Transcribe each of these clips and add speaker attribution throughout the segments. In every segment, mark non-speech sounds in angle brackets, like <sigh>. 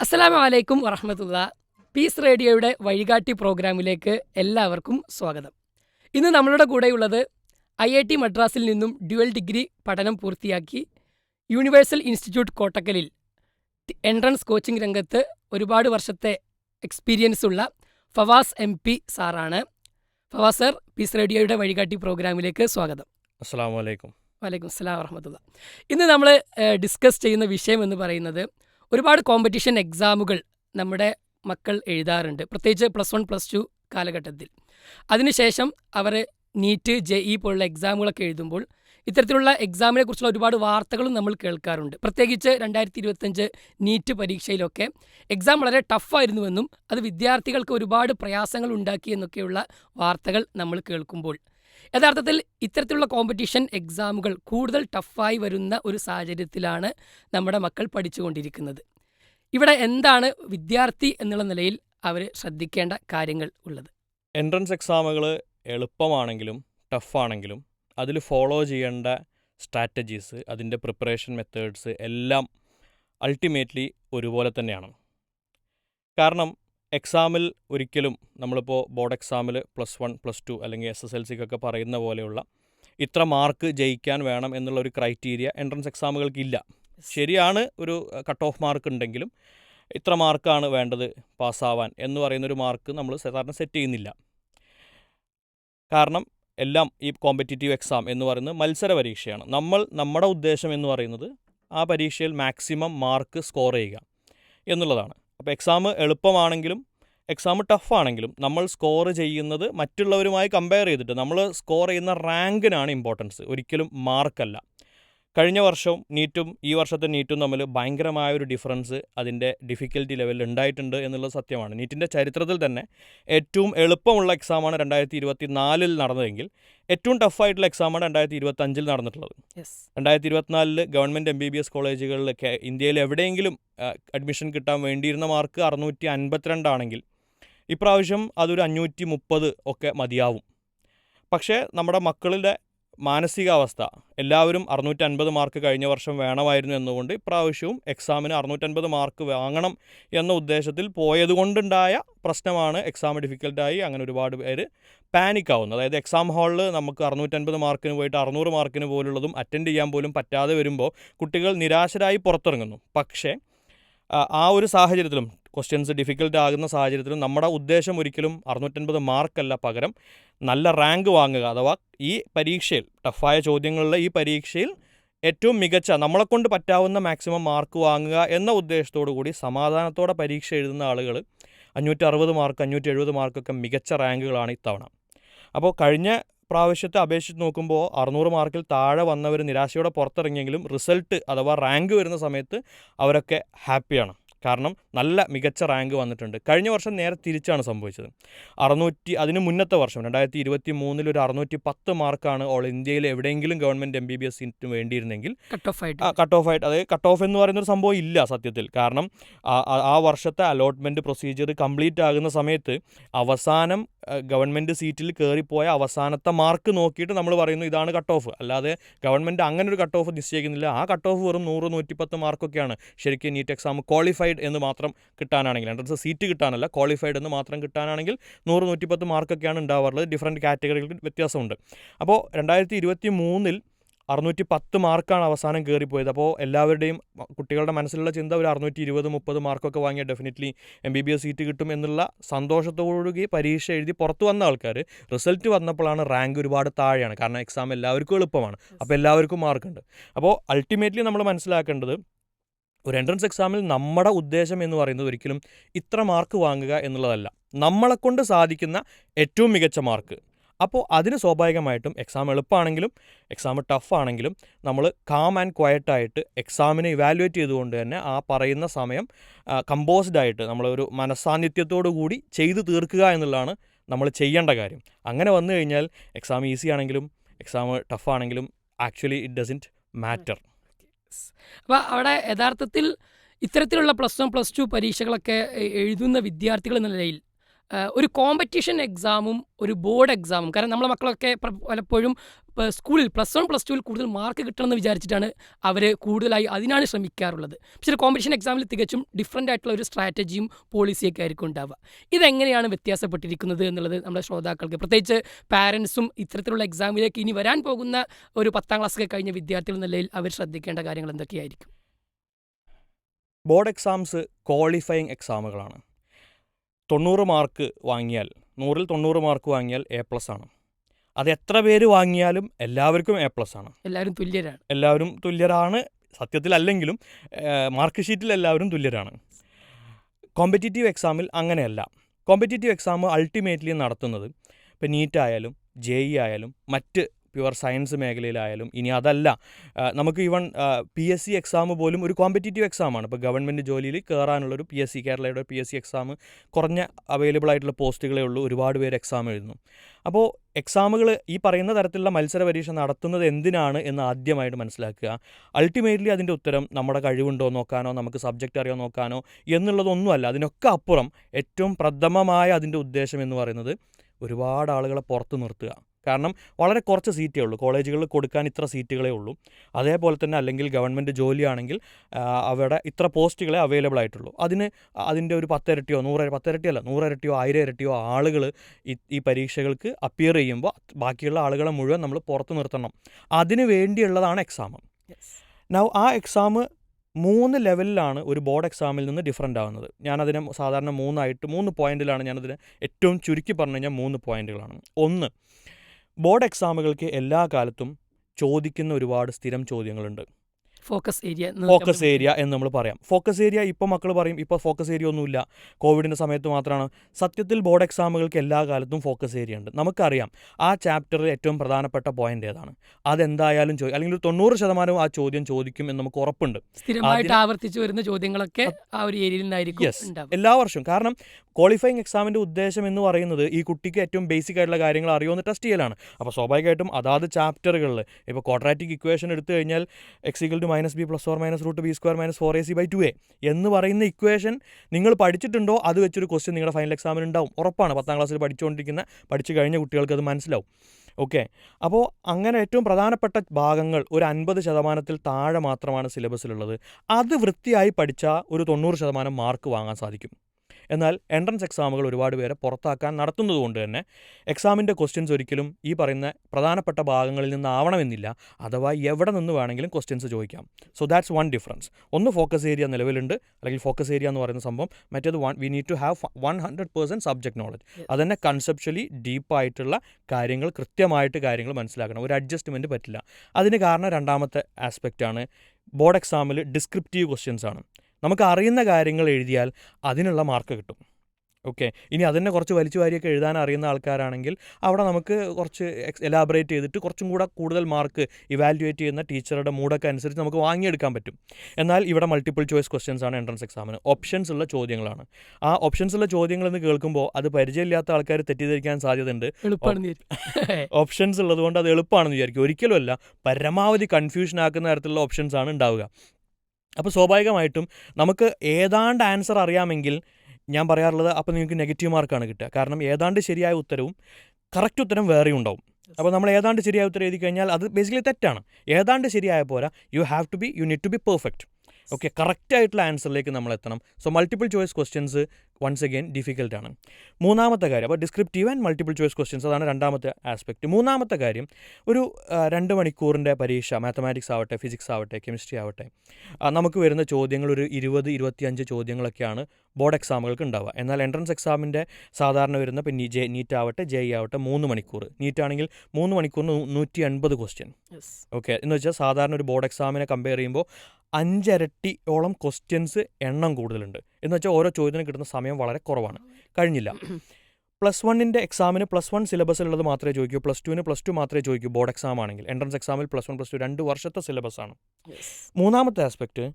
Speaker 1: അസ്സലാമു അലൈക്കും വറഹമത്തുള്ള. പീസ് റേഡിയോയുടെ വഴികാട്ടി പ്രോഗ്രാമിലേക്ക് എല്ലാവർക്കും സ്വാഗതം. ഇന്ന് നമ്മളുടെ കൂടെയുള്ളത് ഐ ഐ ടി മദ്രാസിൽ നിന്നും ഡ്യുവൽ ഡിഗ്രി പഠനം പൂർത്തിയാക്കി യൂണിവേഴ്സൽ ഇൻസ്റ്റിറ്റ്യൂട്ട് കോട്ടക്കലിൽ എൻട്രൻസ് കോച്ചിംഗ് രംഗത്ത് ഒരുപാട് വർഷത്തെ എക്സ്പീരിയൻസ് ഉള്ള ഫവാസ് എം പി സാറാണ്. ഫവാസ് സർ പീസ് റേഡിയോയുടെ വഴികാട്ടി പ്രോഗ്രാമിലേക്ക് സ്വാഗതം.
Speaker 2: അസ്സാം വലൈക്കും
Speaker 1: വലൈക്കും അസ്സാം വറഹമത്തുള്ള. ഇന്ന് നമ്മൾ ഡിസ്കസ് ചെയ്യുന്ന വിഷയം എന്ന് പറയുന്നത് ഒരുപാട് കോമ്പറ്റീഷൻ എക്സാമുകൾ നമ്മുടെ മക്കൾ എഴുതാറുണ്ട്. പ്രത്യേകിച്ച് പ്ലസ് വൺ പ്ലസ് ടു കാലഘട്ടത്തിൽ. അതിനുശേഷം അവർ നീറ്റ് ജെ ഇ പോലുള്ള എക്സാമുകളൊക്കെ എഴുതുമ്പോൾ ഇത്തരത്തിലുള്ള എക്സാമിനെ കുറിച്ചുള്ള ഒരുപാട് വാർത്തകളും നമ്മൾ കേൾക്കാറുണ്ട്. പ്രത്യേകിച്ച് രണ്ടായിരത്തി ഇരുപത്തഞ്ച് നീറ്റ് പരീക്ഷയിലൊക്കെ എക്സാം വളരെ ടഫായിരുന്നുവെന്നും അത് വിദ്യാർത്ഥികൾക്ക് ഒരുപാട് പ്രയാസങ്ങൾ ഉണ്ടാക്കിയെന്നൊക്കെയുള്ള വാർത്തകൾ നമ്മൾ കേൾക്കുമ്പോൾ യഥാർത്ഥത്തിൽ ഇത്തരത്തിലുള്ള കോമ്പറ്റീഷൻ എക്സാമുകൾ കൂടുതൽ ടഫായി വരുന്ന ഒരു സാഹചര്യത്തിലാണ് നമ്മുടെ മക്കൾ പഠിച്ചുകൊണ്ടിരിക്കുന്നത്. ഇവിടെ എന്താണ് വിദ്യാർത്ഥി എന്നുള്ള നിലയിൽ അവർ ശ്രദ്ധിക്കേണ്ട കാര്യങ്ങൾ ഉള്ളത്?
Speaker 2: എൻട്രൻസ് എക്സാമുകൾ എളുപ്പമാണെങ്കിലും ടഫാണെങ്കിലും അതിൽ ഫോളോ ചെയ്യേണ്ട സ്ട്രാറ്റജീസ് അതിന്റെ പ്രിപ്പറേഷൻ മെത്തേഡ്സ് എല്ലാം അൾട്ടിമേറ്റ്ലി ഒരുപോലെ തന്നെയാണ്. കാരണം എക്സാമിൽ ഒരിക്കലും നമ്മളിപ്പോൾ ബോർഡ് എക്സാമിൽ പ്ലസ് വൺ പ്ലസ് ടു അല്ലെങ്കിൽ എസ് എസ് എൽ സിക്കൊക്കെ പറയുന്ന പോലെയുള്ള ഇത്ര മാർക്ക് ജയിക്കാൻ വേണം എന്നുള്ള ഒരു ക്രൈറ്റീരിയ എൻട്രൻസ് എക്സാമുകൾക്കില്ല. ശരിയാണ് ഒരു കട്ട് ഓഫ് മാർക്ക് ഉണ്ടെങ്കിലും ഇത്ര മാർക്കാണ് വേണ്ടത് പാസ്സാവാൻ എന്ന് പറയുന്നൊരു മാർക്ക് നമ്മൾ സാധാരണ സെറ്റ് ചെയ്യുന്നില്ല. കാരണം എല്ലാം ഈ കോമ്പറ്റീറ്റീവ് എക്സാം എന്ന് പറയുന്നത് മത്സര പരീക്ഷയാണ്. നമ്മൾ നമ്മുടെ ഉദ്ദേശം എന്ന് പറയുന്നത് ആ പരീക്ഷയിൽ മാക്സിമം മാർക്ക് സ്കോർ ചെയ്യുക എന്നുള്ളതാണ്. അപ്പോൾ എക്സാം എളുപ്പമാണെങ്കിലും എക്സാം ടഫാണെങ്കിലും നമ്മൾ സ്കോർ ചെയ്യുന്നത് മറ്റുള്ളവരുമായി കമ്പയർ ചെയ്തിട്ട് നമ്മൾ സ്കോർ ചെയ്യുന്ന റാങ്കിനാണ് ഇമ്പോർട്ടൻസ് ഒരിക്കലും മാർക്കല്ല കഴിഞ്ഞ വർഷവും നീറ്റും ഈ വർഷത്തെ നീറ്റും തമ്മിൽ ഭയങ്കരമായ ഒരു ഡിഫറൻസ് അതിന്റെ ഡിഫിക്കൽറ്റി ലെവലിൽ ഉണ്ടായിട്ടുണ്ട് എന്നുള്ളത് സത്യമാണ്. നീറ്റിന്റെ ചരിത്രത്തിൽ തന്നെ ഏറ്റവും എളുപ്പമുള്ള എക്സാമാണ് രണ്ടായിരത്തി ഇരുപത്തി നാലിൽ നടന്നതെങ്കിൽ ഏറ്റവും ടഫായിട്ടുള്ള എക്സാമാണ് രണ്ടായിരത്തി ഇരുപത്തഞ്ചിൽ നടന്നിട്ടുള്ളത്. രണ്ടായിരത്തി ഇരുപത്തിനാലിൽ government M B B S കോളേജുകളിൽ ഇന്ത്യയിൽ എവിടെയെങ്കിലും അഡ്മിഷൻ കിട്ടാൻ വേണ്ടിയിരുന്ന മാർക്ക് അറുന്നൂറ്റി അൻപത്തിരണ്ടാണെങ്കിൽ ഇപ്രാവശ്യം അതൊരു അഞ്ഞൂറ്റി മുപ്പത് ഒക്കെ മതിയാവും. പക്ഷേ നമ്മുടെ മക്കളുടെ മാനസികാവസ്ഥ. എല്ലാവരും അറുന്നൂറ്റൻപത് മാർക്ക് കഴിഞ്ഞ വർഷം വേണമായിരുന്നു എന്നുകൊണ്ട് ഇപ്രാവശ്യവും എക്സാമിന് അറുന്നൂറ്റൻപത് മാർക്ക് വാങ്ങണം എന്ന ഉദ്ദേശത്തിൽ പോയതുകൊണ്ടുണ്ടായ പ്രശ്നമാണ് എക്സാം ഡിഫിക്കൽട്ടായി അങ്ങനെ ഒരുപാട് പേര് പാനിക് ആവുന്നത് അതായത് എക്സാം ഹാളിൽ നമുക്ക് അറുന്നൂറ്റൻപത് മാർക്കിന് പോയിട്ട് അറുന്നൂറ് മാർക്കിന് പോലുള്ളതും അറ്റൻഡ് ചെയ്യാൻ പോലും പറ്റാതെ വരുമ്പോൾ കുട്ടികൾ നിരാശരായി പുറത്തിറങ്ങുന്നു. പക്ഷേ ആ ഒരു സാഹചര്യത്തിലും ക്വസ്റ്റ്യൻസ് ഡിഫിക്കൽട്ട് ആകുന്ന സാഹചര്യത്തിലും നമ്മുടെ ഉദ്ദേശം ഒരിക്കലും അറുന്നൂറ്റൻപത് മാർക്കല്ല പകരം നല്ല റാങ്ക് വാങ്ങുക അഥവാ ഈ പരീക്ഷയിൽ ടഫായ ചോദ്യങ്ങളിലെ ഈ പരീക്ഷയിൽ ഏറ്റവും മികച്ച നമ്മളെക്കൊണ്ട് പറ്റാവുന്ന മാക്സിമം മാർക്ക് വാങ്ങുക എന്ന ഉദ്ദേശത്തോടു കൂടി സമാധാനത്തോടെ പരീക്ഷ എഴുതുന്ന ആളുകൾ അഞ്ഞൂറ്റി അറുപത് മാർക്ക് അഞ്ഞൂറ്റി എഴുപത് മാർക്കൊക്കെ മികച്ച റാങ്കുകളാണ് ഇത്തവണ. അപ്പോൾ കഴിഞ്ഞ പ്രാവശ്യത്തെ അപേക്ഷിച്ച് നോക്കുമ്പോൾ അറുന്നൂറ് മാർക്കിൽ താഴെ വന്നവർ നിരാശയോടെ പുറത്തിറങ്ങിയെങ്കിലും റിസൾട്ട് അഥവാ റാങ്ക് വരുന്ന സമയത്ത് അവരൊക്കെ ഹാപ്പിയാണ് കാരണം നല്ല മികച്ച റാങ്ക് വന്നിട്ടുണ്ട്. കഴിഞ്ഞ വർഷം നേരെ തിരിച്ചാണ് സംഭവിച്ചത്. അറുന്നൂറ്റി അതിന് മുന്നത്തെ വർഷം രണ്ടായിരത്തി ഇരുപത്തി മൂന്നിൽ ഒരു അറുന്നൂറ്റി പത്ത് മാർക്കാണ് ഓൾ ഇന്ത്യയിൽ എവിടെയെങ്കിലും government M B B S സീറ്റിന് വേണ്ടിയിരുന്നെങ്കിൽ
Speaker 1: കട്ട് ഓഫ് ആയിട്ട്.
Speaker 2: കട്ട് ഓഫ് ആയിട്ട്. അതായത് കട്ട് ഓഫ് എന്ന് പറയുന്നൊരു സംഭവം ഇല്ല സത്യത്തിൽ. കാരണം ആ വർഷത്തെ അലോട്ട്മെന്റ് പ്രൊസീജിയർ കംപ്ലീറ്റ് ആകുന്ന സമയത്ത് അവസാനം ഗവൺമെന്റ് സീറ്റിൽ കയറിപ്പോയ അവസാനത്തെ മാർക്ക് നോക്കിയിട്ട് നമ്മൾ പറയുന്നു ഇതാണ് കട്ട് ഓഫ് അല്ലാതെ ഗവൺമെന്റ് അങ്ങനെ ഒരു കട്ട് ഓഫ് നിശ്ചയിക്കുന്നില്ല. ആ കട്ട് ഓഫ് വെറും നൂറ് നൂറ്റിപ്പത്ത് മാർക്കൊക്കെയാണ് ശരിക്കും നീറ്റ് എക്സാം ക്വാളിഫൈഡ് എന്ന് മാത്രം കിട്ടാനാണെങ്കിൽ എൻട്രൻസ് സീറ്റ് കിട്ടാനല്ല ക്വാളിഫൈഡ് എന്ന് മാത്രം കിട്ടാനാണെങ്കിൽ നൂറ് നൂറ്റിപ്പത്ത് മാർക്കൊക്കെയാണ് ഉണ്ടാവാറുള്ളത്. ഡിഫറന്റ് കാറ്റഗറികൾക്ക് വ്യത്യാസമുണ്ട്. അപ്പോൾ രണ്ടായിരത്തി ഇരുപത്തി മൂന്നിൽ അറുന്നൂറ്റി പത്ത് മാർക്കാണ് അവസാനം കയറിപ്പോയത് അപ്പോൾ എല്ലാവരുടെയും കുട്ടികളുടെ മനസ്സിലുള്ള ചിന്ത ഒരു അറുന്നൂറ്റി ഇരുപത് മുപ്പത് മാർക്കൊക്കെ വാങ്ങിയാൽ definitely M B B S seat കിട്ടും എന്നുള്ള സന്തോഷത്തോടുകൂടി പരീക്ഷ എഴുതി പുറത്തു വന്ന ആൾക്കാർ റിസൾട്ട് വന്നപ്പോഴാണ് റാങ്ക് ഒരുപാട് താഴെയാണ്. കാരണം എക്സാം എല്ലാവർക്കും എളുപ്പമാണ്. അപ്പോൾ എല്ലാവർക്കും മാർക്കുണ്ട് അപ്പോൾ അൾട്ടിമേറ്റ്ലി നമ്മൾ മനസ്സിലാക്കേണ്ടത് ഒരു എൻട്രൻസ് എക്സാമിൽ നമ്മുടെ ഉദ്ദേശം എന്ന് പറയുന്നത് ഒരിക്കലും ഇത്ര മാർക്ക് വാങ്ങുക എന്നുള്ളതല്ല. നമ്മളെക്കൊണ്ട് സാധിക്കുന്ന ഏറ്റവും മികച്ച മാർക്ക് അപ്പോൾ അതിന് സ്വാഭാവികമായിട്ടും എക്സാം എളുപ്പമാണെങ്കിലും എക്സാം ടഫ് ആണെങ്കിലും നമ്മൾ കാം ആൻഡ് ക്വയറ്റായിട്ട് എക്സാമിനെ ഇവാലുവേറ്റ് ചെയ്തുകൊണ്ട് തന്നെ ആ പറയുന്ന സമയം കമ്പോസ്ഡ് ആയിട്ട് നമ്മളൊരു മനസ്സാന്നിധ്യത്തോടു കൂടി ചെയ്തു തീർക്കുക എന്നുള്ളതാണ് നമ്മൾ ചെയ്യേണ്ട കാര്യം. അങ്ങനെ വന്നു കഴിഞ്ഞാൽ എക്സാം ഈസി ആണെങ്കിലും എക്സാം ടഫ് ആണെങ്കിലും ആക്ച്വലി ഇറ്റ് ഡസന്റ് മാറ്റർ
Speaker 1: അപ്പോൾ അവിടെ യഥാർത്ഥത്തിൽ ഇത്തരത്തിലുള്ള പ്ലസ് വൺ പ്ലസ് ടു പരീക്ഷകളൊക്കെ എഴുതുന്ന വിദ്യാർത്ഥികൾ എന്ന നിലയിൽ ഒരു കോമ്പറ്റീഷൻ എക്സാമും ഒരു ബോർഡ് എക്സാമും കാരണം നമ്മളെ മക്കളൊക്കെ പലപ്പോഴും സ്കൂളിൽ പ്ലസ് വൺ പ്ലസ് ടുവിൽ കൂടുതൽ മാർക്ക് കിട്ടണമെന്ന് വിചാരിച്ചിട്ടാണ് അവർ കൂടുതലായി അതിനാണ് ശ്രമിക്കാറുള്ളത്. പക്ഷേ കോമ്പറ്റീഷൻ എക്സാമിൽ തികച്ചും ഡിഫറന്റ് ആയിട്ടുള്ള ഒരു സ്ട്രാറ്റജിയും പോളിസിയൊക്കെ ആയിരിക്കും ഉണ്ടാവുക. ഇതെങ്ങനെയാണ് വ്യത്യാസപ്പെട്ടിരിക്കുന്നത് എന്നുള്ളത് നമ്മുടെ ശ്രോതാക്കൾക്ക് പ്രത്യേകിച്ച് പാരൻസും ഇത്തരത്തിലുള്ള എക്സാമിലേക്ക് ഇനി വരാൻ പോകുന്ന ഒരു പത്താം ക്ലാസ്സൊക്കെ കഴിഞ്ഞ വിദ്യാർത്ഥികൾ നിലയിൽ അവർ ശ്രദ്ധിക്കേണ്ട കാര്യങ്ങൾ എന്തൊക്കെയായിരിക്കും?
Speaker 2: ബോർഡ് എക്സാംസ് ക്വാളിഫയിങ് എക്സാമുകളാണ് തൊണ്ണൂറ് മാർക്ക് വാങ്ങിയാൽ നൂറിൽ തൊണ്ണൂറ് മാർക്ക് വാങ്ങിയാൽ എ പ്ലസ് ആണ്. അത് എത്ര പേര് വാങ്ങിയാലും എല്ലാവർക്കും എ പ്ലസ് ആണ്.
Speaker 1: എല്ലാവരും തുല്യരാണ്.
Speaker 2: എല്ലാവരും തുല്യരാണ്. സത്യത്തിൽ അല്ലെങ്കിലും മാർക്ക് ഷീറ്റിൽ എല്ലാവരും തുല്യരാണ്. കോമ്പറ്റീറ്റീവ് എക്സാമിൽ അങ്ങനെയല്ല. കോമ്പറ്റീറ്റീവ് എക്സാം അൾട്ടിമേറ്റ്ലി നടത്തുന്നത് ഇപ്പോൾ നീറ്റ് ആയാലും ജെ ഇ ആയാലും മറ്റ് പ്യുവർ സയൻസ് മേഖലയിലായാലും ഇനി അതല്ല. നമുക്ക് even P S C exam പോലും ഒരു കോമ്പറ്റേറ്റീവ് എക്സാമാണ് ഇപ്പോൾ ഗവൺമെന്റ് ജോലിയിൽ കയറാനുള്ളൊരു പി എസ് സി കേരളയുടെ പി എസ് സി എക്സാം കുറഞ്ഞ അവൈലബിൾ ആയിട്ടുള്ള പോസ്റ്റുകളേ ഉള്ളൂ. ഒരുപാട് പേര് എക്സാം എഴുതുന്നു. അപ്പോൾ എക്സാമുകൾ ഈ പറയുന്ന തരത്തിലുള്ള മത്സര പരീക്ഷ നടത്തുന്നത് എന്തിനാണ് എന്ന് ആദ്യമായിട്ട് മനസ്സിലാക്കുക. അൾട്ടിമേറ്റ്ലി അതിന്റെ ഉത്തരം നമ്മുടെ കഴിവുണ്ടോ നോക്കാനോ നമുക്ക് സബ്ജക്റ്റ് അറിയോ നോക്കാനോ എന്നുള്ളതൊന്നുമല്ല. അതിനൊക്കെ അപ്പുറം ഏറ്റവും പ്രഥമമായ അതിന്റെ ഉദ്ദേശം എന്ന് പറയുന്നത് ഒരുപാട് ആളുകളെ പുറത്ത് നിർത്തുക. കാരണം വളരെ കുറച്ച് സീറ്റേ ഉള്ളൂ. കോളേജുകളിൽ കൊടുക്കാൻ ഇത്ര സീറ്റുകളേ ഉള്ളൂ. അതേപോലെ തന്നെ അല്ലെങ്കിൽ ഗവൺമെന്റ് ജോലിയാണെങ്കിൽ അവിടെ ഇത്ര പോസ്റ്റുകളെ അവൈലബിൾ ആയിട്ടുള്ളൂ. അതിന് അതിന്റെ ഒരു പത്തിരട്ടിയോ നൂറ് പത്തിരട്ടിയല്ല നൂറിരട്ടിയോ ആയിരം ഇരട്ടിയോ ആളുകൾ ഈ ഈ പരീക്ഷകൾക്ക് അപ്പിയർ ചെയ്യുമ്പോൾ ബാക്കിയുള്ള ആളുകളെ മുഴുവൻ നമ്മൾ പുറത്ത് നിർത്തണം. അതിന് വേണ്ടിയുള്ളതാണ് എക്സാം നൗ ആ എക്സാം മൂന്ന് ലെവലിലാണ് ഒരു ബോർഡ് എക്സാമിൽ നിന്ന് ഡിഫറന്റ് ആവുന്നത്. ഞാനതിനെ സാധാരണ മൂന്നായിട്ട് മൂന്ന് പോയിന്റിലാണ് ഞാനതിനെ ഏറ്റവും ചുരുക്കി പറഞ്ഞു കഴിഞ്ഞാൽ മൂന്ന് പോയിന്റുകളാണ് ഒന്ന് ബോർഡ് എക്സാമുകൾക്ക് എല്ലാ കാലത്തും ചോദിക്കുന്ന ഒരുപാട് സ്ഥിരം ചോദ്യങ്ങളുണ്ട്.
Speaker 1: ഫോക്കസ് ഏരിയ
Speaker 2: ഫോക്കസ് ഏരിയ എന്ന് നമ്മൾ പറയാം. ഫോക്കസ് ഏരിയ ഇപ്പോൾ മക്കൾ പറയും ഇപ്പോൾ ഫോക്കസ് ഏരിയ ഒന്നുമില്ല. കോവിഡിന്റെ സമയത്ത് മാത്രമാണ്. സത്യത്തിൽ ബോർഡ് എക്സാമുകൾക്ക് എല്ലാ കാലത്തും ഫോക്കസ് ഏരിയ ഉണ്ട്. നമുക്കറിയാം ആ ചാപ്റ്ററിൽ ഏറ്റവും പ്രധാനപ്പെട്ട പോയിന്റ് ഏതാണ്. അതെന്തായാലും ചോദിക്കും അല്ലെങ്കിൽ ഒരു തൊണ്ണൂറ് ശതമാനവും ആ ചോദ്യം ചോദിക്കും എന്ന് നമുക്ക് ഉറപ്പുണ്ട്.
Speaker 1: സ്ഥിരമായിട്ട് ആവർത്തിച്ചു വരുന്ന ചോദ്യങ്ങളൊക്കെ ആ ഒരു ഏരിയയിൽ നിന്നായിരിക്കും
Speaker 2: എല്ലാ വർഷവും. കാരണം ക്വാളിഫയിങ് എക്സാമിന്റെ ഉദ്ദേശം എന്ന് പറയുന്നത് ഈ കുട്ടിക്ക് ഏറ്റവും ബേസിക് ആയിട്ടുള്ള കാര്യങ്ങൾ അറിയുമെന്ന് ടെസ്റ്റ് ചെയ്യലാണ്. അപ്പോൾ സ്വാഭാവികമായിട്ടും അതാത് ചാപ്റ്ററുകളിൽ ഇപ്പോൾ ക്വാഡ്രാറ്റിക് ഇക്വേഷൻ എടുത്തു കഴിഞ്ഞാൽ x equal to minus B plus four minus root B square minus four A C by two A എന്ന് പറയുന്ന ഇക്വേഷൻ നിങ്ങൾ പഠിച്ചിട്ടുണ്ടോ? അത് വെച്ചൊരു ക്വസ്റ്റ്യൻ നിങ്ങളുടെ ഫൈനൽ എക്സാമിന് ഉണ്ടാവും. ഉറപ്പാണ്. പത്താം ക്ലാസ്സിൽ പഠിച്ചുകൊണ്ടിരിക്കുന്ന പഠിച്ചു കഴിഞ്ഞ കുട്ടികൾക്ക് അത് മനസ്സിലാവും. ഓക്കെ അപ്പോൾ അങ്ങനെ ഏറ്റവും പ്രധാനപ്പെട്ട ഭാഗങ്ങൾ ഒരു അൻപത് ശതമാനത്തിൽ താഴെ മാത്രമാണ് സിലബസിലുള്ളത് അത് വൃത്തിയായി പഠിച്ചാൽ ഒരു തൊണ്ണൂറ് ശതമാനം മാർക്ക് വാങ്ങാൻ സാധിക്കും. എന്നാൽ എൻട്രൻസ് എക്സാമുകൾ ഒരുപാട് പേരെ പുറത്താക്കാൻ നടത്തുന്നത് കൊണ്ട് തന്നെ എക്സാമിന്റെ ക്വസ്റ്റ്യൻസ് ഒരിക്കലും ഈ പറയുന്ന പ്രധാനപ്പെട്ട ഭാഗങ്ങളിൽ നിന്നാവണമെന്നില്ല. അഥവാ എവിടെ നിന്ന് വേണമെങ്കിലും ക്വസ്റ്റ്യൻസ് ചോദിക്കാം. സോ ദാറ്റ്സ് വൺ ഡിഫറൻസ് ഒന്ന് ഫോക്കസ് ഏരിയ നിലവിലുണ്ട്. അല്ലെങ്കിൽ ഫോക്കസ് ഏരിയ എന്ന് പറയുന്ന സംഭവം മറ്റേത് one we need to have one hundred percent subject knowledge അത് തന്നെ കൺസെപ്ച്വലി ഡീപ്പായിട്ടുള്ള കാര്യങ്ങൾ കൃത്യമായിട്ട് കാര്യങ്ങൾ മനസ്സിലാക്കണം. ഒരു അഡ്ജസ്റ്റ്മെന്റ് പറ്റില്ല. അതിന് കാരണം രണ്ടാമത്തെ ആസ്പെക്റ്റാണ് ബോർഡ് എക്സാമിൽ ഡിസ്ക്രിപ്റ്റീവ് ക്വസ്റ്റ്യൻസ് ആണ്. നമുക്ക് അറിയുന്ന കാര്യങ്ങൾ എഴുതിയാൽ അതിനുള്ള മാർക്ക് കിട്ടും. ഓക്കെ. ഇനി അതിനെ കുറച്ച് വലിച്ചു വാരിയൊക്കെ എഴുതാൻ അറിയുന്ന ആൾക്കാരാണെങ്കിൽ അവിടെ നമുക്ക് കുറച്ച് എലാബറേറ്റ് ചെയ്തിട്ട് കുറച്ചും കൂടെ കൂടുതൽ മാർക്ക് ഇവാലുവേറ്റ് ചെയ്യുന്ന ടീച്ചറുടെ മൂഡൊക്കെ അനുസരിച്ച് നമുക്ക് വാങ്ങിയെടുക്കാൻ പറ്റും. എന്നാൽ ഇവിടെ മൾട്ടിപ്പിൾ ചോയ്സ് ക്വസ്റ്റ്യൻസ് ആണ് എൻട്രൻസ് എക്സാമിന്. ഓപ്ഷൻസ് ഉള്ള ചോദ്യങ്ങളാണ്. ആ ഓപ്ഷൻസ് ഉള്ള ചോദ്യങ്ങൾ എന്ന് കേൾക്കുമ്പോൾ അത് പരിചയമില്ലാത്ത ആൾക്കാർ തെറ്റിദ്ധരിക്കാൻ സാധ്യതയുണ്ട്. <laughs> ഓപ്ഷൻസ് ഉള്ളതുകൊണ്ട് അത് എളുപ്പമാണെന്ന് വിചാരിക്കും. ഒരിക്കലുമല്ല പരമാവധി കൺഫ്യൂഷൻ ആക്കുന്ന തരത്തിലുള്ള ഓപ്ഷൻസ് ആണ് ഉണ്ടാവുക. അപ്പോൾ സ്വാഭാവികമായിട്ടും നമുക്ക് ഏതാണ്ട് ആൻസർ അറിയാമെങ്കിൽ ഞാൻ പറയാറുള്ളത് അപ്പോൾ നിങ്ങൾക്ക് നെഗറ്റീവ് മാർക്കാണ് കിട്ടുക. കാരണം ഏതാണ്ട് ശരിയായ ഉത്തരവും കറക്റ്റ് ഉത്തരം വേറെയും ഉണ്ടാവും. അപ്പോൾ നമ്മൾ ഏതാണ്ട് ശരിയായ ഉത്തരം എഴുതി കഴിഞ്ഞാൽ അത് ബേസിക്കലി തെറ്റാണ്. ഏതാണ്ട് ശരിയായ പോരാ. You have to be you need to be perfect okay correct ആയിട്ടുള്ള ആൻസറിലേക്ക് നമ്മൾ എത്തണം. So multiple choice questions once again ഡിഫിക്കൽട്ടാണ് മൂന്നാമത്തെ കാര്യം അപ്പോൾ descriptive and multiple choice questions അതാണ് രണ്ടാമത്തെ ആസ്പെക്റ്റ് മൂന്നാമത്തെ കാര്യം ഒരു രണ്ട് മണിക്കൂറിന്റെ പരീക്ഷ മാത്തമാറ്റിക്സ് ആവട്ടെ ഫിസിക്സ് ആവട്ടെ കെമിസ്ട്രി ആവട്ടെ നമുക്ക് വരുന്ന ചോദ്യങ്ങൾ ഒരു ഇരുപത് ഇരുപത്തിയഞ്ച് ചോദ്യങ്ങളൊക്കെയാണ് ബോർഡ് എക്സാമുകൾക്ക് ഉണ്ടാവുക. എന്നാൽ എൻട്രൻസ് എക്സാമിന്റെ സാധാരണ വരുന്ന ഇപ്പം ജെ നീറ്റ് ആവട്ടെ ജെ ആവട്ടെ മൂന്ന് മണിക്കൂർ. നീറ്റ് ആണെങ്കിൽ മൂന്ന് മണിക്കൂറിന് നൂറ്റി അൻപത് ക്വസ്റ്റ്യൻ ഓക്കെ എന്ന് വെച്ചാൽ സാധാരണ ഒരു ബോർഡ് എക്സാമിനെ കമ്പയർ ചെയ്യുമ്പോൾ അഞ്ചരട്ടിയോളം ക്വസ്റ്റ്യൻസ് എണ്ണം കൂടുതലുണ്ട്. എന്ന് വെച്ചാൽ ഓരോ ചോദ്യത്തിന് കിട്ടുന്ന സമയം വളരെ കുറവാണ്. കഴിഞ്ഞില്ല. പ്ലസ് വണ്ണിന്റെ എക്സാമിന് പ്ലസ് വൺ സിലബസിലുള്ളത് മാത്രമേ ചോദിക്കൂ. പ്ലസ് ടുവിന് പ്ലസ് ടു മാത്രമേ ചോദിക്കൂ ബോർഡ് എക്സാം ആണെങ്കിൽ. എൻട്രൻസ് എക്സാമിൽ പ്ലസ് വൺ പ്ലസ് ടു രണ്ട് വർഷത്തെ സിലബസ് ആണ്. മൂന്നാമത്തെ ആസ്പെക്റ്റ്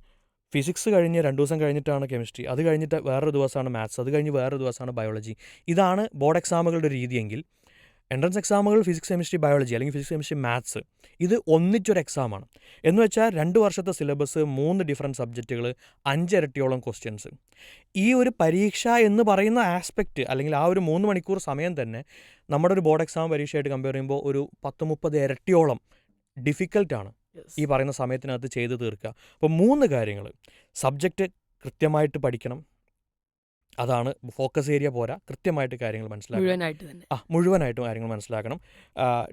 Speaker 2: ഫിസിക്സ് കഴിഞ്ഞ് രണ്ട് ദിവസം കഴിഞ്ഞിട്ടാണ് കെമിസ്ട്രി അത് കഴിഞ്ഞിട്ട് വേറൊരു ദിവസമാണ് മാത്സ് അത് കഴിഞ്ഞ് വേറൊരു ദിവസമാണ് ബയോളജി ഇതാണ് ബോർഡ് എക്സാമുകളുടെ രീതിയെങ്കിൽ എൻട്രൻസ് എക്സാമുകൾ ഫിസിക്സ് കെമിസ്ട്രി ബയോളജി അല്ലെങ്കിൽ ഫിസിക്സ് കെമിസ്ട്രി മാത്സ് ഇത് ഒന്നിച്ചൊരു എക്സാമാണ് എന്ന് വെച്ചാൽ രണ്ട് വർഷത്തെ സിലബസ് മൂന്ന് ഡിഫറെന്റ് സബ്ജക്റ്റുകൾ അഞ്ചിരട്ടിയോളം ക്വസ്റ്റ്യൻസ് ഈ ഒരു പരീക്ഷ എന്ന് പറയുന്ന ആസ്പെക്റ്റ് അല്ലെങ്കിൽ ആ ഒരു മൂന്ന് മണിക്കൂർ സമയം തന്നെ നമ്മുടെ ഒരു ബോർഡ് എക്സാം പരീക്ഷയായിട്ട് കമ്പയർ ചെയ്യുമ്പോൾ ഒരു പത്ത് മുപ്പത് ഇരട്ടിയോളം ഡിഫിക്കൽട്ടാണ് ഈ പറയുന്ന സമയത്തിനകത്ത് ചെയ്ത് തീർക്കുക. അപ്പോൾ മൂന്ന് കാര്യങ്ങൾ. സബ്ജക്റ്റ് കൃത്യമായിട്ട് പഠിക്കണം. അതാണ് ഫോക്കസ് ഏരിയ പോരാ. കൃത്യമായിട്ട് കാര്യങ്ങൾ മനസ്സിലാക്കണം. ആ മുഴുവനായിട്ടും കാര്യങ്ങൾ മനസ്സിലാക്കണം.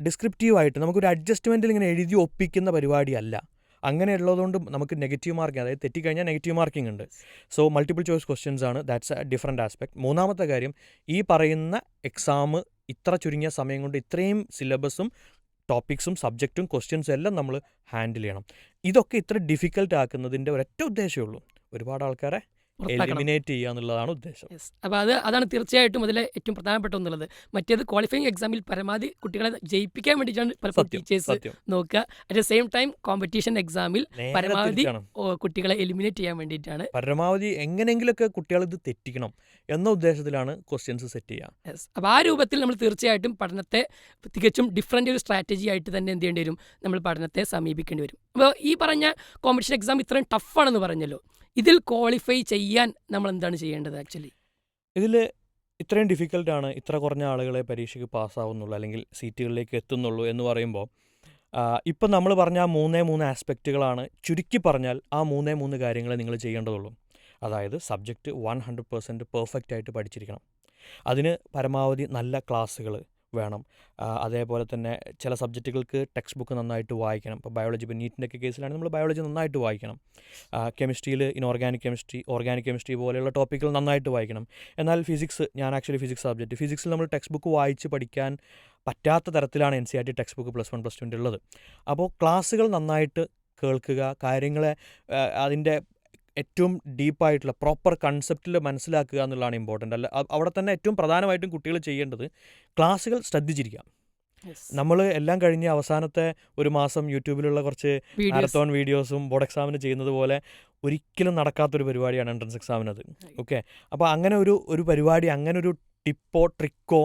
Speaker 2: ഡിസ്ക്രിപ്റ്റീവായിട്ട് നമുക്കൊരു അഡ്ജസ്റ്റ്മെന്റിൽ ഇങ്ങനെ എഴുതി ഒപ്പിക്കുന്ന പരിപാടിയല്ല. അങ്ങനെയുള്ളതുകൊണ്ട് നമുക്ക് നെഗറ്റീവ് മാർക്കിംഗ് അതായത് തെറ്റിക്കഴിഞ്ഞാൽ നെഗറ്റീവ് മാർക്കിംഗ് ഉണ്ട്. സോ മൾട്ടിപ്പിൾ ചോയ്സ് ക്വസ്റ്റ്യൻസ് ആണ്. ദാറ്റ്സ് എ ഡിഫറെന്റ് ആസ്പെക്ട് മൂന്നാമത്തെ കാര്യം ഈ പറയുന്ന എക്സാം ഇത്ര ചുരുങ്ങിയ സമയം കൊണ്ട് ഇത്രയും സിലബസും ടോപ്പിക്സും സബ്ജക്റ്റും ക്വസ്റ്റ്യൻസും എല്ലാം നമ്മൾ ഹാൻഡിൽ ചെയ്യണം. ഇതൊക്കെ ഇത്ര ഡിഫിക്കൽട്ട് ആക്കുന്നതിന്റെ ഒരൊറ്റ ഉദ്ദേശമേ ഉള്ളൂ. ഒരുപാട് ആൾക്കാരെ എലിമിനേറ്റ് ചെയ്യുക എന്നുള്ളതാണ് ഉദ്ദേശം.
Speaker 1: യെസ് അപ്പോൾ അത് അതാണ് തീർച്ചയായിട്ടും അതിലെ ഏറ്റവും പ്രധാനപ്പെട്ട ഒന്നുള്ളത്. മറ്റേത് ക്വാളിഫയിങ് എക്സാമിൽ പരമാവധി കുട്ടികളെ ജയിപ്പിക്കാൻ വേണ്ടിയിട്ടാണ് പലപ്പോഴും ടീച്ചേഴ്സ് നോക്കുക. At the same time competition എക്സാമിൽ പരമാവധി കുട്ടികളെ എലിമിനേറ്റ് ചെയ്യാൻ വേണ്ടിയിട്ടാണ്.
Speaker 2: പരമാവധി എങ്ങനെയെങ്കിലുമൊക്കെ കുട്ടികൾ ഇത് തെറ്റിക്കണം എന്ന ഉദ്ദേശത്തിലാണ് ക്വസ്റ്റ്യൻസ് സെറ്റ് ചെയ്യുക.
Speaker 1: യെസ് അപ്പോൾ ആ രൂപത്തിൽ നമ്മൾ തീർച്ചയായിട്ടും പഠനത്തെ തികച്ചും ഡിഫറെന്റ് ഒരു സ്ട്രാറ്റജി ആയിട്ട് തന്നെ എന്ത് ചെയ്യേണ്ടി വരും? നമ്മൾ പഠനത്തെ സമീപിക്കേണ്ടി വരും. അപ്പോൾ ഈ പറഞ്ഞ കോമ്പറ്റീഷൻ എക്സാം ഇത്രയും ടഫാണെന്ന് പറഞ്ഞല്ലോ. ഇതിൽ ക്വാളിഫൈ ചെയ്യാൻ നമ്മൾ എന്താണ് ചെയ്യേണ്ടത് ആക്ച്വലി?
Speaker 2: ഇതിൽ ഇത്രയും ഡിഫിക്കൽട്ടാണ് ഇത്ര കുറഞ്ഞ ആളുകളെ പരീക്ഷയ്ക്ക് പാസ്സാവുന്നുള്ളൂ അല്ലെങ്കിൽ സീറ്റുകളിലേക്ക് എത്തുന്നുള്ളൂ എന്ന് പറയുമ്പോൾ ഇപ്പം നമ്മൾ പറഞ്ഞ ആ മൂന്നേ മൂന്ന് ആസ്പെക്റ്റുകളാണ് ചുരുക്കി പറഞ്ഞാൽ ആ മൂന്നേ മൂന്ന് കാര്യങ്ങളെ നിങ്ങൾ ചെയ്യേണ്ടതുള്ളൂ. അതായത് subject one hundred percent perfect ആയിട്ട് പഠിച്ചിരിക്കണം. അതിന് പരമാവധി നല്ല ക്ലാസ്സുകൾ വേണം. അതേപോലെ തന്നെ ചില സബ്ജക്റ്റുകൾക്ക് ടെക്സ്റ്റ് ബുക്ക് നന്നായിട്ട് വായിക്കണം. ഇപ്പോൾ ബയോളജി ഇപ്പോൾ നീറ്റിന്റെ ഒക്കെ കേസിലാണെങ്കിൽ നമ്മൾ ബയോളജി നന്നായിട്ട് വായിക്കണം. കെമിസ്ട്രിയിൽ ഇനോർഗാനിക് കെമിസ്ട്രി ഓർഗാനിക് കെമിസ്ട്രി പോലെയുള്ള ടോപ്പിക്കുകൾ നന്നായിട്ട് വായിക്കണം. എന്നാൽ ഫിസിക്സ് ഞാൻ ആക്ച്വലി ഫിസിക്സ് സബ്ജക്റ്റ് ഫിസിക്സിൽ നമ്മൾ ടെക്സ്റ്റ് ബുക്ക് വായിച്ച് പഠിക്കാൻ പറ്റാത്ത തരത്തിലാണ് N C R T text book plus one plus ടുവിന്റെ ഉള്ളത്. അപ്പോൾ ക്ലാസ്സുകൾ നന്നായിട്ട് കേൾക്കുക കാര്യങ്ങളെ അതിന്റെ ഏറ്റവും ഡീപ്പായിട്ടുള്ള പ്രോപ്പർ കൺസെപ്റ്റിൽ മനസ്സിലാക്കുക എന്നുള്ളതാണ് ഇമ്പോർട്ടന്റ് അല്ല അവിടെ തന്നെ ഏറ്റവും പ്രധാനമായിട്ടും കുട്ടികൾ ചെയ്യേണ്ടത് ക്ലാസ്സുകൾ ശ്രദ്ധിച്ചിരിക്കുക. നമ്മൾ എല്ലാം കഴിഞ്ഞ് അവസാനത്തെ ഒരു മാസം യൂട്യൂബിലുള്ള കുറച്ച് മാരത്തോൺ വീഡിയോസും ബോർഡ് എക്സാമിന് ചെയ്യുന്നത് പോലെ ഒരിക്കലും നടക്കാത്തൊരു പരിപാടിയാണ് എൻട്രൻസ് എക്സാമിനത്. ഓക്കെ അപ്പോൾ അങ്ങനെ ഒരു ഒരു പരിപാടി അങ്ങനെ ഒരു ടിപ്പോ ട്രിക്കോ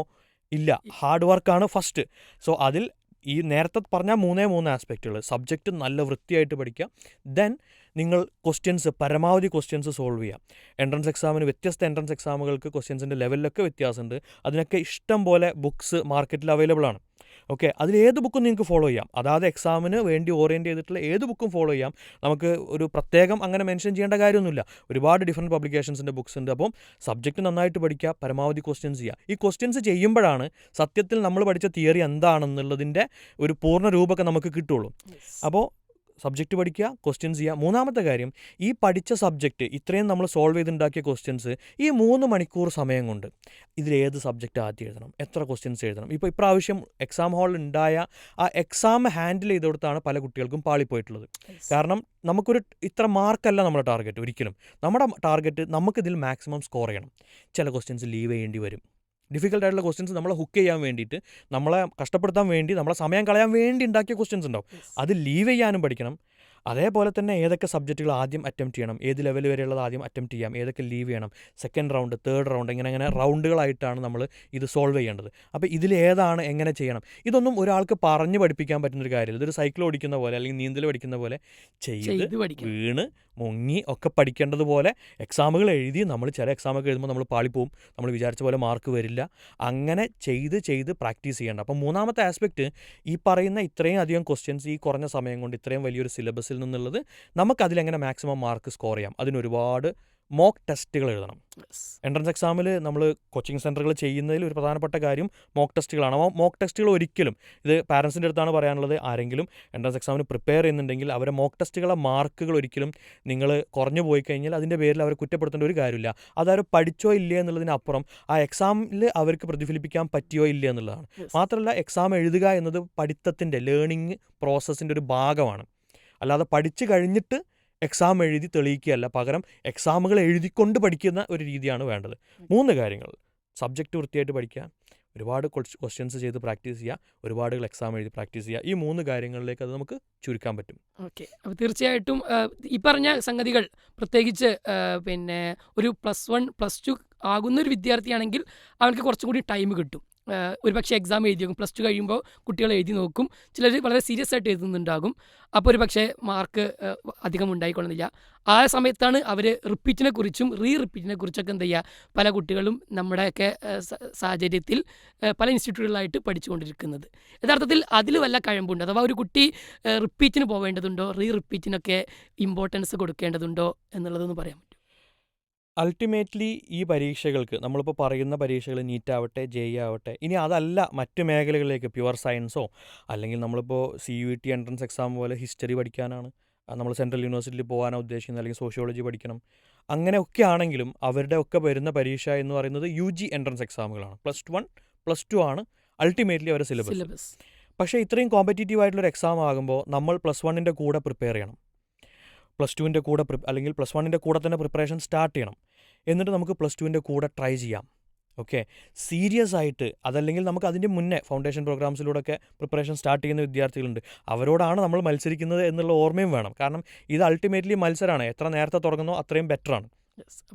Speaker 2: ഇല്ല. ഹാർഡ് വർക്കാണ് ഫസ്റ്റ് സോ അതിൽ ഈ നേരത്തെ പറഞ്ഞ മൂന്നേ മൂന്ന് ആസ്പെക്റ്റുകൾ സബ്ജക്റ്റ് നല്ല വൃത്തിയായിട്ട് പഠിക്കുക. ദെൻ നിങ്ങൾ ക്വസ്റ്റ്യൻസ് പരമാവധി ക്വസ്റ്റ്യൻസ് സോൾവ് ചെയ്യാം എൻട്രൻസ് എക്സാമിന് വ്യത്യസ്ത എൻട്രൻസ് എക്സാമുകൾക്ക് ക്വസ്റ്റ്യൻസിന്റെ ലെവലിലൊക്കെ വ്യത്യാസമുണ്ട്. അതിനൊക്കെ ഇഷ്ടം പോലെ ബുക്സ് മാർക്കറ്റിൽ അവൈലബിൾ ആണ്. ഓക്കെ അതിൽ ഏത് ബുക്കും നിങ്ങൾക്ക് ഫോളോ ചെയ്യാം? അതായത് എക്സാമിന് വേണ്ടി ഓറിയന്റ് ചെയ്തിട്ടുള്ള ഏത് ബുക്കും ഫോളോ ചെയ്യാം? നമുക്ക് ഒരു പ്രത്യേകം അങ്ങനെ മെൻഷൻ ചെയ്യേണ്ട കാര്യമൊന്നുമില്ല. ഒരുപാട് ഡിഫറെന്റ് പബ്ലിക്കേഷൻസിന്റെ ബുക്സ് ഉണ്ട്. അപ്പം സബ്ജക്റ്റ് നന്നായിട്ട് പഠിക്കുക പരമാവധി ക്വസ്റ്റ്യൻസ് ചെയ്യുക. ഈ ക്വസ്റ്റ്യൻസ് ചെയ്യുമ്പോഴാണ് സത്യത്തിൽ നമ്മൾ പഠിച്ച തിയറി എന്താണെന്നുള്ളതിന്റെ ഒരു പൂർണ രൂപമൊക്കെ നമുക്ക് കിട്ടുള്ളൂ അപ്പോൾ സബ്ജക്റ്റ് പഠിക്കുക ക്വസ്റ്റ്യൻസ് ചെയ്യുക. മൂന്നാമത്തെ കാര്യം ഈ പഠിച്ച സബ്ജക്റ്റ് ഇത്രയും നമ്മൾ സോൾവ് ചെയ്തുണ്ടാക്കിയ ക്വസ്റ്റ്യൻസ് ഈ മൂന്ന് മണിക്കൂർ സമയം കൊണ്ട് ഇതിലേത് സബ്ജക്റ്റ് ആദ്യം എഴുതണം? എത്ര ക്വസ്റ്റ്യൻസ് എഴുതണം? ഇപ്പോൾ ഇപ്രാവശ്യം എക്സാം ഹാളിൽ ഉണ്ടായ ആ എക്സാം ഹാൻഡിൽ ചെയ്തെടുത്താണ് പല കുട്ടികൾക്കും പാളിപ്പോയിട്ടുള്ളത്. കാരണം നമുക്കൊരു ഇത്ര മാർക്കല്ല നമ്മുടെ ടാർഗറ്റ് ഒരിക്കലും. നമ്മുടെ ടാർഗറ്റ് നമുക്കിതിൽ മാക്സിമം സ്കോർ ചെയ്യണം. ചില ക്വസ്റ്റ്യൻസ് ലീവ് ചെയ്യേണ്ടി വരും. ഡിഫിക്കൽട്ട് ആയിട്ടുള്ള ക്വസ്റ്റ്യൻസ് നമ്മളെ ഹുക്ക് ചെയ്യാൻ വേണ്ടിയിട്ട് നമ്മളെ കഷ്ടപ്പെടുത്താൻ വേണ്ടി നമ്മളെ സമയം കളയാൻ വേണ്ടി ഉണ്ടാക്കിയ ക്വസ്റ്റ്യൻസ് ഉണ്ടാവും. അത് ലീവ് ചെയ്യാനും പഠിക്കണം. അതേപോലെ തന്നെ ഏതൊക്കെ സബ്ജക്റ്റുകൾ ആദ്യം അറ്റംപ്റ്റ് ചെയ്യണം? ഏത് ലെവൽ വരെയുള്ളത് ആദ്യം അറ്റംപ്റ്റ് ചെയ്യാം? ഏതൊക്കെ ലീവ് ചെയ്യണം? സെക്കൻഡ് റൗണ്ട് തേർഡ് റൗണ്ട് ഇങ്ങനെ അങ്ങനെ റൗണ്ടുകളായിട്ടാണ് നമ്മൾ ഇത് സോൾവ് ചെയ്യേണ്ടത്. അപ്പോൾ ഇതിൽ ഏതാണ് എങ്ങനെ ചെയ്യണം? ഇതൊന്നും ഒരാൾക്ക് പറഞ്ഞു പഠിപ്പിക്കാൻ പറ്റുന്നൊരു കാര്യമില്ല. ഇതൊരു സൈക്കിൾ ഓടിക്കുന്ന പോലെ അല്ലെങ്കിൽ നീന്തൽ പഠിക്കുന്ന പോലെ ചെയ്ത് വീണ് മുങ്ങി ഒക്കെ പഠിക്കേണ്ടതുപോലെ എക്സാമുകൾ എഴുതി നമ്മൾ ചില എക്സാമൊക്കെ എഴുതുമ്പോൾ നമ്മൾ പാളിപ്പോവും. നമ്മൾ വിചാരിച്ച പോലെ മാർക്ക് വരില്ല. അങ്ങനെ ചെയ്ത് ചെയ്ത് പ്രാക്ടീസ് ചെയ്യേണ്ട. അപ്പോൾ മൂന്നാമത്തെ ആസ്പെക്റ്റ് ഈ പറയുന്ന ഇത്രയും അധികം ക്വസ്റ്റ്യൻസ് ഈ കുറഞ്ഞ സമയം കൊണ്ട് ഇത്രയും വലിയൊരു സിലബസിൽ നിന്നുള്ളത് നമുക്കതിലെങ്ങനെ മാക്സിമം മാർക്ക് സ്കോർ ചെയ്യാം. അതിനൊരുപാട് മോക്ക് ടെസ്റ്റുകൾ എഴുതണം. എൻട്രൻസ് എക്സാമിൽ നമ്മൾ കോച്ചിങ് സെന്ററുകൾ ചെയ്യുന്നതിൽ ഒരു പ്രധാനപ്പെട്ട കാര്യം മോക്ക് ടെസ്റ്റുകളാണ്. അപ്പോൾ മോക്ക് ടെസ്റ്റുകൾ ഒരിക്കലും ഇത് പാരൻസിന്റെ അടുത്താണ് പറയാനുള്ളത്. ആരെങ്കിലും എൻട്രൻസ് എക്സാമിന് പ്രിപ്പയർ ചെയ്യുന്നുണ്ടെങ്കിൽ അവരെ മോക്ക് ടെസ്റ്റുകളെ മാർക്കുകൾ ഒരിക്കലും നിങ്ങൾ കുറഞ്ഞു പോയി കഴിഞ്ഞാൽ അതിന്റെ പേരിൽ അവരെ കുറ്റപ്പെടുത്തേണ്ട ഒരു കാര്യമില്ല. അതവർ പഠിച്ചോ ഇല്ലേ എന്നുള്ളതിനപ്പുറം ആ എക്സാമിൽ അവർക്ക് പ്രതിഫലിപ്പിക്കാൻ പറ്റിയോ ഇല്ലേ എന്നുള്ളതാണ്. മാത്രമല്ല എക്സാം എഴുതുക എന്നത് പഠിത്തത്തിന്റെ ലേണിംഗ് പ്രോസസ്സിന്റെ ഒരു ഭാഗമാണ്. അല്ലാതെ പഠിച്ചു കഴിഞ്ഞിട്ട് എക്സാം എഴുതി തെളിയിക്കുകയല്ല. പകരം എക്സാമുകൾ എഴുതിക്കൊണ്ട് പഠിക്കുന്ന ഒരു രീതിയാണ് വേണ്ടത്. മൂന്ന് കാര്യങ്ങൾ. സബ്ജക്റ്റ് വൃത്തിയായിട്ട് പഠിക്കുക. ഒരുപാട് ക്വസ്റ്റ്യൻസ് ചെയ്ത് പ്രാക്ടീസ് ചെയ്യുക. ഒരുപാട് എക്സാം എഴുതി പ്രാക്ടീസ് ചെയ്യുക. ഈ മൂന്ന് കാര്യങ്ങളിലേക്ക് അത് നമുക്ക് ചുരുക്കാൻ പറ്റും.
Speaker 1: ഓക്കെ. അപ്പോൾ തീർച്ചയായിട്ടും ഈ പറഞ്ഞ സംഗതികൾ പ്രത്യേകിച്ച് പിന്നെ ഒരു പ്ലസ് വൺ പ്ലസ് ടു ആകുന്ന ഒരു വിദ്യാർത്ഥിയാണെങ്കിൽ അവർക്ക് കുറച്ചും കൂടി ടൈം കിട്ടും. ഒരുപക്ഷെ എക്സാം എഴുതി നോക്കും പ്ലസ് ടു കഴിയുമ്പോൾ കുട്ടികൾ എഴുതി നോക്കും. ചിലർ വളരെ സീരിയസ് ആയിട്ട് എഴുതുന്നുണ്ടാകും. അപ്പോൾ ഒരു പക്ഷേ മാർക്ക് അധികം ഉണ്ടായിക്കൊള്ളുന്നില്ല. ആ സമയത്താണ് അവർ റിപ്പീറ്റിനെ കുറിച്ചും റീ റിപ്പീറ്റിനെ കുറിച്ചൊക്കെ എന്ത് ചെയ്യുക? പല കുട്ടികളും നമ്മുടെയൊക്കെ സാഹചര്യത്തിൽ പല ഇൻസ്റ്റിറ്റ്യൂട്ടുകളിലായിട്ട് പഠിച്ചുകൊണ്ടിരിക്കുന്നത്. യഥാർത്ഥത്തിൽ അതിൽ വല്ല കഴമ്പുണ്ട്? അഥവാ ഒരു കുട്ടി റിപ്പീറ്റിന് പോവേണ്ടതുണ്ടോ? Re റിപ്പീറ്റിനൊക്കെ importance കൊടുക്കേണ്ടതുണ്ടോ? എന്നുള്ളതൊന്ന് പറ്റും
Speaker 2: അൾട്ടിമേറ്റ്ലി ഈ പരീക്ഷകൾക്ക് നമ്മളിപ്പോൾ പറയുന്ന പരീക്ഷകൾ നീറ്റ് ആവട്ടെ ജെ ആവട്ടെ ഇനി അതല്ല മറ്റ് മേഖലകളിലേക്ക് പ്യുവർ സയൻസോ അല്ലെങ്കിൽ നമ്മളിപ്പോൾ C U T entrance exam പോലെ ഹിസ്റ്ററി പഠിക്കാനാണ് നമ്മൾ സെൻട്രൽ യൂണിവേഴ്സിറ്റിയിൽ പോകാനാണ് ഉദ്ദേശിക്കുന്നത് അല്ലെങ്കിൽ സോഷ്യോളജി പഠിക്കണം അങ്ങനെയൊക്കെ ആണെങ്കിലും അവരുടെ ഒക്കെ വരുന്ന പരീക്ഷ എന്ന് പറയുന്നത് യു ജി എൻട്രൻസ് എക്സാമുകളാണ് പ്ലസ് വൺ പ്ലസ് ടു ആണ് അൾട്ടിമേറ്റ്ലി അവരുടെ സിലബസ്
Speaker 1: സിലബസ്
Speaker 2: പക്ഷേ ഇത്രയും കോമ്പറ്റേറ്റീവ് ആയിട്ടുള്ളൊരു എക്സാം ആകുമ്പോൾ നമ്മൾ പ്ലസ് വണ്ണിന്റെ കൂടെ പ്രിപ്പയർ ചെയ്യണം. പ്ലസ് ടുവിന്റെ കൂടെ അല്ലെങ്കിൽ പ്ലസ് വണ്ണിന്റെ കൂടെ തന്നെ പ്രിപ്പറേഷൻ സ്റ്റാർട്ട് ചെയ്യണം. എന്നിട്ട് നമുക്ക് പ്ലസ് ടുവിന്റെ കൂടെ ട്രൈ ചെയ്യാം. ഓക്കെ സീരിയസ് ആയിട്ട് അതല്ലെങ്കിൽ നമുക്ക് അതിന്റെ മുന്നേ ഫൗണ്ടേഷൻ പ്രോഗ്രാംസിലൂടെയൊക്കെ പ്രിപ്പറേഷൻ സ്റ്റാർട്ട് ചെയ്യുന്ന വിദ്യാർത്ഥികളുണ്ട്. അവരോടാണ് നമ്മൾ മത്സരിക്കുന്നത് എന്നുള്ള ഓർമ്മയും വേണം. കാരണം ഇത് അൾട്ടിമേറ്റ്ലി മത്സരമാണ് എത്ര നേരത്തെ തുടങ്ങുന്നോ അത്രയും ബെറ്ററാണ്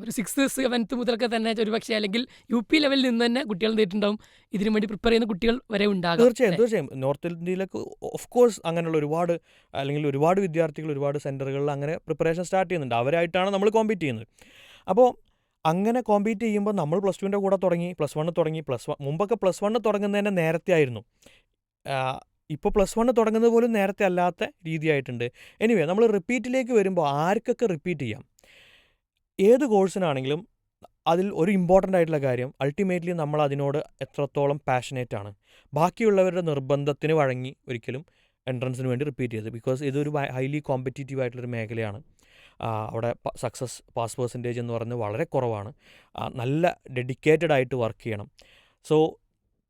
Speaker 1: ഒരു സിക്സ് സെവൻത്ത് മുതലൊക്കെ തന്നെ ഒരു പക്ഷേ അല്ലെങ്കിൽ യു പി ലെവലിൽ നിന്ന് തന്നെ കുട്ടികൾ നേരിട്ടുണ്ടാവും ഇതിനു വേണ്ടി പ്രിപ്പയർ ചെയ്യുന്ന കുട്ടികൾ വരെ ഉണ്ടാകും.
Speaker 2: തീർച്ചയായും? തീർച്ചയായും. നോർത്ത് ഇന്ത്യയിലേക്ക് ഓഫ് കോഴ്സ് അങ്ങനെയുള്ള ഒരുപാട് അല്ലെങ്കിൽ ഒരുപാട് വിദ്യാർത്ഥികൾ ഒരുപാട് സെന്ററുകളിൽ അങ്ങനെ പ്രിപ്പറേഷൻ സ്റ്റാർട്ട് ചെയ്യുന്നുണ്ട്. അവരായിട്ടാണ് നമ്മൾ കോമ്പീറ്റ് ചെയ്യുന്നത്. അപ്പോൾ അങ്ങനെ കോമ്പീറ്റ് ചെയ്യുമ്പോൾ നമ്മൾ പ്ലസ് ടുവിന്റെ കൂടെ തുടങ്ങി പ്ലസ് വണ്ണ് തുടങ്ങി പ്ലസ് വൺ മുമ്പൊക്കെ പ്ലസ് വണ്ണ് തുടങ്ങുന്നതിന്റെ നേരത്തെ ആയിരുന്നു. ഇപ്പോൾ പ്ലസ് വണ്ണ് തുടങ്ങുന്നത് പോലും നേരത്തെ അല്ലാത്ത രീതിയായിട്ടുണ്ട്. എനിവേ നമ്മൾ റിപ്പീറ്റിലേക്ക് വരുമ്പോൾ ആർക്കൊക്കെ റിപ്പീറ്റ് ചെയ്യാം? ഏത് കോഴ്സിനാണെങ്കിലും അതിൽ ഒരു ഇമ്പോർട്ടന്റ് ആയിട്ടുള്ള കാര്യം അൾട്ടിമേറ്റ്ലി നമ്മൾ അതിനോട് എത്രത്തോളം പാഷനേറ്റ് ആണ്. ബാക്കിയുള്ളവരുടെ നിർബന്ധത്തിന് വഴങ്ങി ഒരിക്കലും എൻട്രൻസിന് വേണ്ടി റിപ്പീറ്റ് ചെയ്ത് ബിക്കോസ് ഇതൊരു ഹൈലി കോമ്പറ്റീറ്റീവ് ആയിട്ടുള്ളൊരു മേഖലയാണ്. അവിടെ സക്സസ് പാസ് പെർസെന്റേജ് എന്ന് പറയുന്നത് വളരെ കുറവാണ്. നല്ല ഡെഡിക്കേറ്റഡ് ആയിട്ട് വർക്ക് ചെയ്യണം. സോ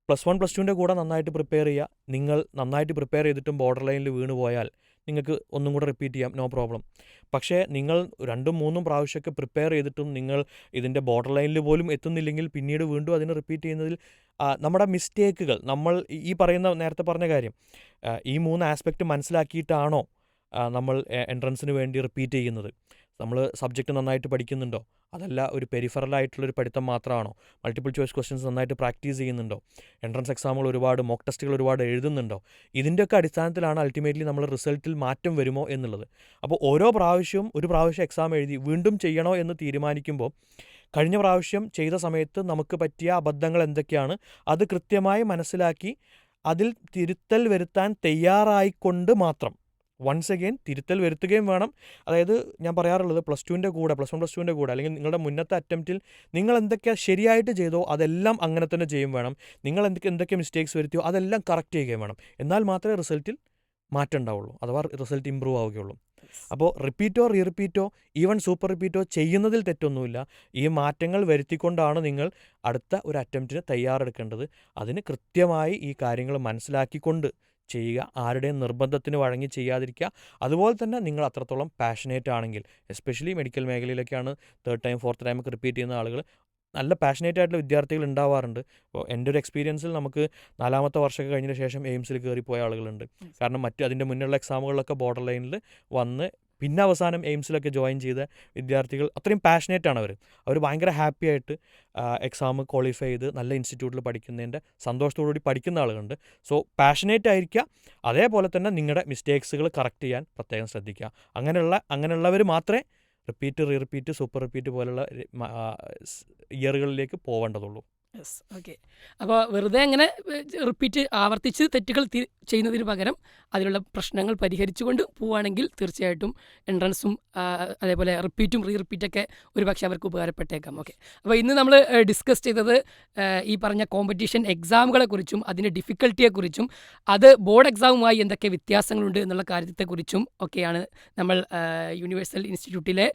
Speaker 2: പ്ലസ് വൺ പ്ലസ് ടുവിന്റെ കൂടെ നന്നായിട്ട് പ്രിപ്പയർ ചെയ്യുക. നിങ്ങൾ നന്നായിട്ട് പ്രിപ്പയർ ചെയ്തിട്ടും ബോർഡർ ലൈനിൽ വീണ് പോയാൽ നിങ്ങൾക്ക് ഒന്നും കൂടെ റിപ്പീറ്റ് ചെയ്യാം നോ പ്രോബ്ലം പക്ഷേ നിങ്ങൾ രണ്ടും മൂന്നും പ്രാവശ്യമൊക്കെ പ്രിപ്പയർ ചെയ്തിട്ടും നിങ്ങൾ ഇതിന്റെ ബോർഡർ ലൈനിൽ പോലും എത്തുന്നില്ലെങ്കിൽ പിന്നീട് വീണ്ടും അതിനെ റിപ്പീറ്റ് ചെയ്യുന്നതിൽ നമ്മുടെ മിസ്റ്റേക്കുകൾ നമ്മൾ ഈ- പറയുന്ന നേരത്തെ പറഞ്ഞ കാര്യം ഈ മൂന്ന് ആസ്പെക്റ്റ് മനസ്സിലാക്കിയിട്ടാണോ നമ്മൾ എൻട്രൻസിന് വേണ്ടി റിപ്പീറ്റ് ചെയ്യുന്നത്? നമ്മൾ സബ്ജക്റ്റ് നന്നായിട്ട് പഠിക്കുന്നുണ്ടോ? അതല്ല ഒരു പെരിഫറലായിട്ടുള്ളൊരു പഠിത്തം മാത്രമാണോ? മൾട്ടിപ്പിൾ ചോയ്സ് ക്വസ്റ്റ്യൻസ് നന്നായിട്ട് പ്രാക്ടീസ് ചെയ്യുന്നുണ്ടോ? എൻട്രൻസ് എക്സാമുകൾ ഒരുപാട് മോക്ക് ടെസ്റ്റുകൾ ഒരുപാട് എഴുതുന്നുണ്ടോ? ഇതിന്റെയൊക്കെ അടിസ്ഥാനത്തിലാണ് അൾട്ടിമേറ്റ്ലി നമ്മൾ റിസൾട്ടിൽ മാറ്റം വരുമോ എന്നുള്ളത്. അപ്പോൾ ഓരോ പ്രാവശ്യവും ഒരു പ്രാവശ്യം എക്സാം എഴുതി വീണ്ടും ചെയ്യണോ എന്ന് തീരുമാനിക്കുമ്പോൾ കഴിഞ്ഞ പ്രാവശ്യം ചെയ്ത സമയത്ത് നമുക്ക് പറ്റിയ അബദ്ധങ്ങൾ എന്തൊക്കെയാണ്? അത് കൃത്യമായി മനസ്സിലാക്കി അതിൽ തിരുത്തൽ വരുത്താൻ തയ്യാറായിക്കൊണ്ട് മാത്രം വൺസ് അഗെയിൻ തിരുത്തൽ വരുത്തുകയും വേണം. അതായത് ഞാൻ പറയാറുള്ളത് പ്ലസ് ടുവിന്റെ കൂടെ പ്ലസ് വൺ പ്ലസ് ടുവിന്റെ കൂടെ അല്ലെങ്കിൽ നിങ്ങളുടെ മുന്നത്തെ അറ്റംപ്റ്റിൽ നിങ്ങൾ എന്തൊക്കെ ശരിയായിട്ട് ചെയ്തോ അതെല്ലാം അങ്ങനെ തന്നെ ചെയ്യും വേണം. നിങ്ങൾ എന്തൊക്കെ എന്തൊക്കെ മിസ്റ്റേക്സ് വരുത്തിയോ അതെല്ലാം കറക്റ്റ് ചെയ്യുകയും വേണം. എന്നാൽ മാത്രമേ റിസൾട്ടിൽ മാറ്റം ഉണ്ടാവുള്ളൂ അഥവാ റിസൾട്ട് ഇമ്പ്രൂവ് ആവുകയുള്ളൂ. അപ്പോൾ റിപ്പീറ്റോ റീ റിപ്പീറ്റോ ഈവൻ സൂപ്പർ റിപ്പീറ്റോ ചെയ്യുന്നതിൽ തെറ്റൊന്നുമില്ല. ഈ മാറ്റങ്ങൾ വരുത്തിക്കൊണ്ടാണ് നിങ്ങൾ അടുത്ത ഒരു അറ്റംപ്റ്റിന് തയ്യാറെടുക്കേണ്ടത്. അതിന് കൃത്യമായി ഈ കാര്യങ്ങൾ മനസ്സിലാക്കിക്കൊണ്ട് ചെയ്യുക ആരുടെയും നിർബന്ധത്തിന് വഴങ്ങി ചെയ്യാതിരിക്കുക. അതുപോലെ തന്നെ നിങ്ങൾ അത്രത്തോളം പാഷനേറ്റ് ആണെങ്കിൽ എസ്പെഷ്യലി മെഡിക്കൽ മേഖലയിലൊക്കെയാണ് തേർഡ് ടൈം ഫോർത്ത് ടൈം ഒക്കെ റിപ്പീറ്റ് ചെയ്യുന്ന ആളുകൾ നല്ല പാഷനേറ്റ് ആയിട്ടുള്ള വിദ്യാർത്ഥികൾ ഉണ്ടാവാറുണ്ട്. അപ്പോൾ എന്റെ ഒരു എക്സ്പീരിയൻസിൽ നമുക്ക് നാലാമത്തെ വർഷമൊക്കെ കഴിഞ്ഞതിന് ശേഷം എയിംസിൽ കയറിപ്പോയ ആളുകളുണ്ട്. കാരണം മറ്റ് അതിന്റെ മുന്നിലുള്ള എക്സാമുകളിലൊക്കെ ബോർഡർ ലൈനിൽ വന്ന് പിന്നെ അവസാനം എയിംസിലൊക്കെ ജോയിൻ ചെയ്ത വിദ്യാർത്ഥികൾ അത്രയും പാഷനേറ്റ് ആണ് അവർ അവർ ഭയങ്കര ഹാപ്പി ആയിട്ട് എക്സാം ക്വാളിഫൈ ചെയ്ത് നല്ല ഇൻസ്റ്റിറ്റ്യൂട്ടിൽ പഠിക്കുന്നതിന്റെ സന്തോഷത്തോടുകൂടി പഠിക്കുന്ന ആളുകളുണ്ട്. സോ പാഷനേറ്റ് ആയിരിക്കുക അതേപോലെ തന്നെ നിങ്ങളുടെ മിസ്റ്റേക്സുകൾ കറക്റ്റ് ചെയ്യാൻ പ്രത്യേകം ശ്രദ്ധിക്കുക അങ്ങനെയുള്ള അങ്ങനെയുള്ളവർ മാത്രമേ repeat re repeat super repeat പോലുള്ള ഇയറുകളിലേക്ക് പോവേണ്ടതുള്ളൂ.
Speaker 1: യെസ് ഓക്കെ അപ്പോൾ വെറുതെ അങ്ങനെ റിപ്പീറ്റ് ആവർത്തിച്ച് തെറ്റുകൾ ചെയ്യുന്നതിന് പകരം അതിലുള്ള പ്രശ്നങ്ങൾ പരിഹരിച്ചുകൊണ്ട് പോവുകയാണെങ്കിൽ തീർച്ചയായിട്ടും എൻട്രൻസും അതേപോലെ റിപ്പീറ്റും റീ റിപ്പീറ്റൊക്കെ ഒരുപക്ഷെ അവർക്ക് ഉപകാരപ്പെട്ടേക്കാം. ഓക്കെ അപ്പോൾ ഇന്ന് നമ്മൾ ഡിസ്കസ് ചെയ്തത് ഈ പറഞ്ഞ കോമ്പറ്റീഷൻ എക്സാമുകളെക്കുറിച്ചും അതിന്റെ ഡിഫിക്കൽട്ടിയെക്കുറിച്ചും അത് ബോർഡ് എക്സാമുമായി എന്തൊക്കെ വ്യത്യാസങ്ങളുണ്ട് എന്നുള്ള കാര്യത്തെക്കുറിച്ചും ഒക്കെയാണ് നമ്മൾ യൂണിവേഴ്സൽ ഇൻസ്റ്റിറ്റ്യൂട്ടിലെ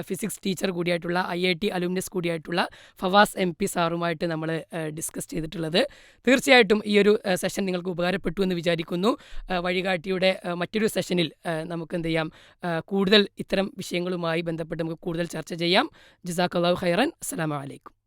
Speaker 1: ഫിസിക്സ് ടീച്ചർ കൂടിയായിട്ടുള്ള ഐ ഐ ടി അലൂമിനസ് കൂടിയായിട്ടുള്ള ഫവാസ് എം പി സാറുമായിട്ട് നമ്മൾ ഡിസ്കസ് ചെയ്തിട്ടുള്ളത്. തീർച്ചയായിട്ടും ഈ ഒരു സെഷൻ നിങ്ങൾക്ക് ഉപകാരപ്പെട്ടു എന്ന് വിചാരിക്കുന്നു. വഴികാട്ടിയുടെ മറ്റൊരു സെഷനിൽ നമുക്ക് എന്ത് ചെയ്യാം? കൂടുതൽ ഇത്തരം വിഷയങ്ങളുമായി ബന്ധപ്പെട്ട് നമുക്ക് കൂടുതൽ ചർച്ച ചെയ്യാം. ജസാഖ് അള്ളാഹു ഖൈറൻ. അസ്സലാമു അലൈക്കും.